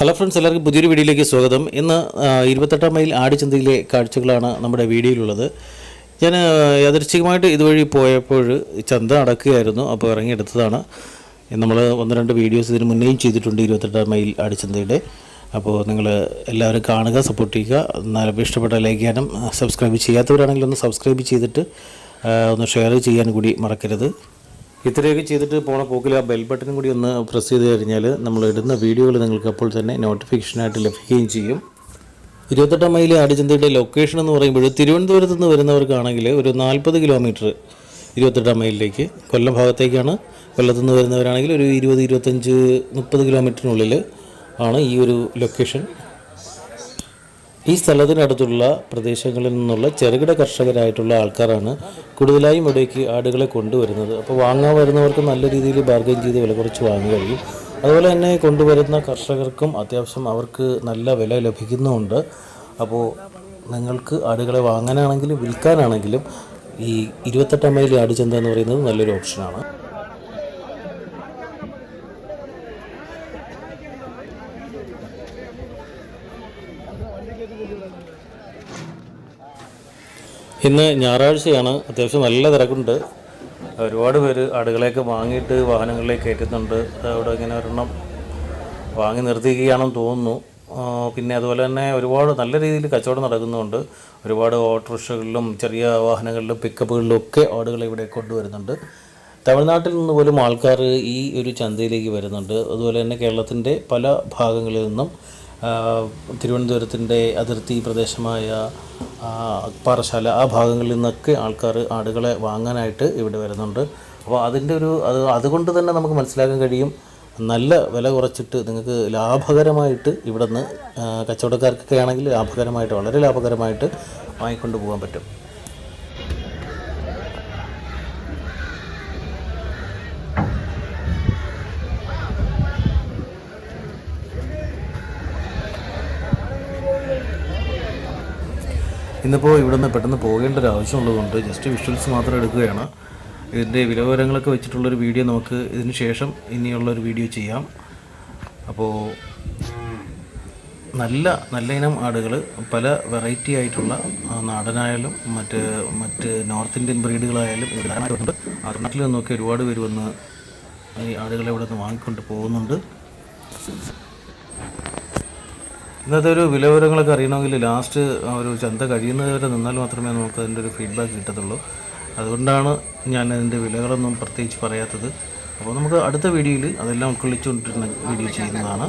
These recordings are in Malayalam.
ഹലോ ഫ്രണ്ട്സ് എല്ലാവർക്കും പുതിയൊരു വീഡിയോയിലേക്ക് സ്വാഗതം. ഇന്ന് ഇരുപത്തെട്ടാം മൈൽ ആടിച്ചന്തയിലെ കാഴ്ചകളാണ് നമ്മുടെ വീഡിയോയിലുള്ളത്. ഞാൻ ആ, ഇതുവഴി പോയപ്പോൾ ചന്ത നടക്കുകയായിരുന്നു. അപ്പോൾ ഇറങ്ങിയെടുത്തതാണ്. നമ്മൾ ഒന്ന് രണ്ട് വീഡിയോസ് ഇതിന് മുന്നേയും ചെയ്തിട്ടുണ്ട് ഇരുപത്തെട്ടാം മൈൽ ആടിച്ചന്തയുടെ അപ്പോൾ നിങ്ങൾ എല്ലാവരും കാണുക സപ്പോർട്ട് ചെയ്യുക. എന്നാലും ഇഷ്ടപ്പെട്ട ലൈക്ക് ചെയ്യാനും സബ്സ്ക്രൈബ് ചെയ്യാത്തവരാണെങ്കിൽ ഒന്ന് സബ്സ്ക്രൈബ് ചെയ്തിട്ട് ഒന്ന് ഷെയർ ചെയ്യാൻ കൂടി മറക്കരുത്. ഇത്രയൊക്കെ ചെയ്തിട്ട് പോണ പോക്കിൽ ആ ബെൽ ബട്ടനും കൂടി ഒന്ന് പ്രസ് ചെയ്ത് കഴിഞ്ഞാൽ നമ്മൾ ഇടുന്ന വീഡിയോകൾ നിങ്ങൾക്ക് അപ്പോൾ തന്നെ നോട്ടിഫിക്കേഷനായിട്ട് ലഭിക്കുകയും ചെയ്യും. ഇരുപത്തെട്ടാം മൈലി ആടിചന്തയുടെ ലൊക്കേഷൻ എന്ന് പറയുമ്പോൾ തിരുവനന്തപുരത്ത് നിന്ന് വരുന്നവർക്കാണെങ്കിൽ ഒരു നാൽപ്പത് കിലോമീറ്റർ ഇരുപത്തെട്ടാം മൈലിലേക്ക് കൊല്ലം ഭാഗത്തേക്കാണ്. കൊല്ലത്തു നിന്ന് വരുന്നവരാണെങ്കിൽ ഒരു ഇരുപത് ഇരുപത്തഞ്ച് മുപ്പത് കിലോമീറ്ററിനുള്ളിൽ ആണ് ഈ ഒരു ലൊക്കേഷൻ ഈ സ്ഥലത്തിനടുത്തുള്ള പ്രദേശങ്ങളിൽ നിന്നുള്ള ചെറുകിട കർഷകരായിട്ടുള്ള ആൾക്കാരാണ് കൂടുതലായും ഇവിടേക്ക് ആടുകളെ കൊണ്ടുവരുന്നത്. അപ്പോൾ വാങ്ങാൻ വരുന്നവർക്ക് നല്ല രീതിയിൽ ബാർഗൈൻ ചെയ്ത് വില കുറച്ച് വാങ്ങി കഴിയും. അതുപോലെ തന്നെ കൊണ്ടുവരുന്ന കർഷകർക്കും അത്യാവശ്യം അവർക്ക് നല്ല വില ലഭിക്കുന്നുമുണ്ട്. അപ്പോൾ നിങ്ങൾക്ക് ആടുകളെ വാങ്ങാനാണെങ്കിലും വിൽക്കാനാണെങ്കിലും ഈ ഇരുപത്തെട്ടാം മൈൽ ആടുചന്ത എന്ന് പറയുന്നത് നല്ലൊരു ഓപ്ഷനാണ് ഇന്ന് ഞായറാഴ്ചയാണ്. അത്യാവശ്യം നല്ല തിരക്കുണ്ട്. ഒരുപാട് പേര് ആടുകളെയൊക്കെ വാങ്ങിയിട്ട് വാഹനങ്ങളിലേക്ക് കയറ്റുന്നുണ്ട്. അവിടെ ഇങ്ങനെ ഒരെണ്ണം വാങ്ങി നിർത്തിക്കുകയാണെന്ന് തോന്നുന്നു. പിന്നെ അതുപോലെ തന്നെ ഒരുപാട് നല്ല രീതിയിൽ കച്ചവടം നടക്കുന്നുണ്ട്. ഒരുപാട് ഓട്ടോറിക്ഷകളിലും ചെറിയ വാഹനങ്ങളിലും പിക്കപ്പുകളിലും ഒക്കെ ആടുകളെ ഇവിടെ കൊണ്ടുവരുന്നുണ്ട്. തമിഴ്നാട്ടിൽ നിന്ന് പോലും ആൾക്കാർ ഈ ഒരു ചന്തയിലേക്ക് വരുന്നുണ്ട്. അതുപോലെ തന്നെ കേരളത്തിന്റെ പല ഭാഗങ്ങളിൽ നിന്നും തിരുവനന്തപുരത്തിന്റെ അതിർത്തി പ്രദേശമായ പാറശാല ആ ഭാഗങ്ങളിൽ നിന്നൊക്കെ ആൾക്കാർ ആടുകളെ വാങ്ങാനായിട്ട് ഇവിടെ വരുന്നുണ്ട്. അപ്പോൾ അതിന്റെ ഒരു അത് അതുകൊണ്ട് തന്നെ നമുക്ക് മനസ്സിലാക്കാൻ കഴിയും നല്ല വില കുറച്ചിട്ട് നിങ്ങൾക്ക് ലാഭകരമായിട്ട് ഇവിടെ നിന്ന് കച്ചവടക്കാർക്കൊക്കെ ആണെങ്കിൽ ലാഭകരമായിട്ട് വളരെ ലാഭകരമായിട്ട് വാങ്ങിക്കൊണ്ട് പോകാൻ പറ്റും. ഇന്നിപ്പോൾ ഇവിടെ നിന്ന് പെട്ടെന്ന് പോകേണ്ട ഒരു ആവശ്യമുള്ളതുകൊണ്ട് ജസ്റ്റ് വിഷ്വൽസ് മാത്രം എടുക്കുകയാണ്. ഇതിന്റെ വിലവിവരങ്ങളൊക്കെ വെച്ചിട്ടുള്ളൊരു വീഡിയോ നമുക്ക് ഇതിന് ശേഷം ഇനിയുള്ളൊരു വീഡിയോ ചെയ്യാം. അപ്പോൾ നല്ല നല്ല ഇനം ആടുകൾ പല വെറൈറ്റി ആയിട്ടുള്ള നാടനായാലും മറ്റ് മറ്റ് നോർത്ത് ഇന്ത്യൻ ബ്രീഡുകളായാലും ഇവിടെ ധാരാളമായിട്ടുണ്ട് നാട്ടിൽ നിന്നൊക്കെ ഒരുപാട് പേര് വന്ന് ഈ ആടുകളെ ഇവിടെ നിന്ന് വാങ്ങിക്കൊണ്ട് പോകുന്നുണ്ട്. ഇന്നത്തെ ഒരു വിലവിവരങ്ങളൊക്കെ അറിയണമെങ്കിൽ ലാസ്റ്റ് ഒരു ചന്ത കഴിയുന്നത് വരെ നിന്നാൽ മാത്രമേ നമുക്ക് അതിന്റെ ഒരു ഫീഡ്ബാക്ക് കിട്ടത്തുള്ളൂ. അതുകൊണ്ടാണ് ഞാൻ അതിന്റെ വിലകളൊന്നും പ്രത്യേകിച്ച് പറയാത്തത്. അപ്പോൾ നമുക്ക് അടുത്ത വീഡിയോയിൽ അതെല്ലാം ഉൾക്കൊള്ളിച്ചുകൊണ്ടിരുന്ന വീഡിയോ ചെയ്യുന്നതാണ്.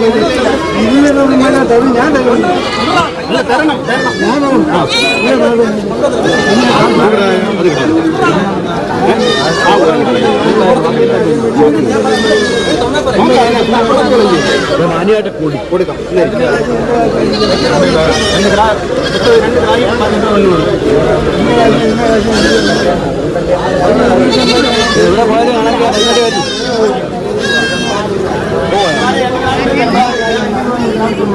நீங்க മാന്യമായിട്ട് കൂടി കൊടുക്കാം എവിടെ പോയാലും കാണാൻ പറ്റും கையில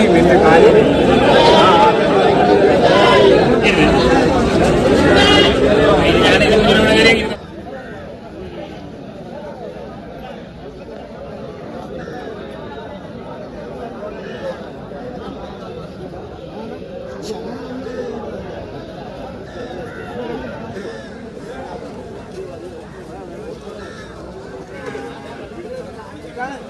காரியம் என்ற காரியம் Got it.